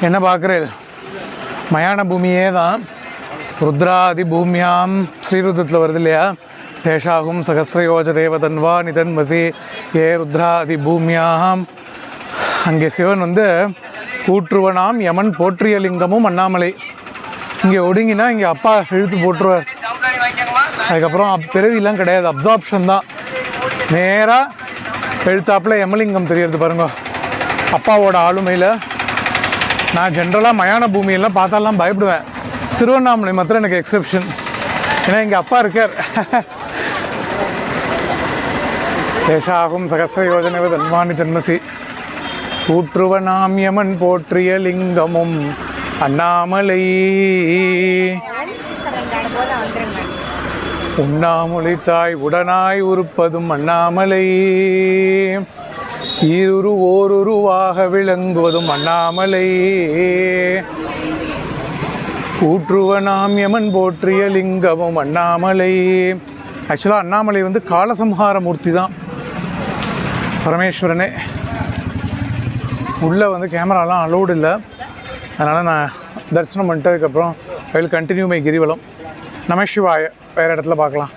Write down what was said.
என்ன பார்க்குறேன்? மயான பூமியே தான். ருத்ராதி பூமியாம். ஸ்ரீருத்ரத்தில் வருது இல்லையா? தேஷாகும் சகசிரயோஜ தேவதன்வா நிதன்வசி ஏ ருத்ராதி பூமியாம். அங்கே சிவன் வந்து கூற்றுவனாம் யமன் போற்றிய லிங்கமும் அண்ணாமலை. இங்கே ஒடுங்கினா இங்கே அப்பா இழுத்து போட்டுருவார். அதுக்கப்புறம் அப்- பிறவிலாம் கிடையாது அப்சார்ப்ஷன் தான். நேராக எழுத்தாப்புல யமலிங்கம் தெரியறது பாருங்க. அப்பாவோட ஆளுமையில் நான் ஜென்ரலாக மயான பூமியெல்லாம் பார்த்தாலாம் பயப்படுவேன். திருவண்ணாமலை மாத்திரம் எனக்கு எக்ஸெப்ஷன் ஏன்னா எங்கள் அப்பா இருக்கார். தேசாகும் சகசிர யோஜனை தன்மானி தன்மசி. ஊற்றுவனாமியமன் போற்றிய லிங்கமும் அண்ணாமலை. உண்ணாமொழி தாய் உடனாய் உறுப்பதும் அண்ணாமலை. ஈருரு ஓருருவாக விளங்குவதும் அண்ணாமலை. கூற்றுவனாம் யமன் போற்றிய லிங்கமும் அண்ணாமலை. ஆக்சுவலாக அண்ணாமலை வந்து காலசம்ஹார மூர்த்தி தான். பரமேஸ்வரனே. உள்ளே வந்து கேமராலாம் அலோடு இல்லை. அதனால் நான் தரிசனம் பண்ணிட்டதுக்கப்புறம் I will continue my girivalam. நமசிவாய வேறு இடத்துல பார்க்கலாம்.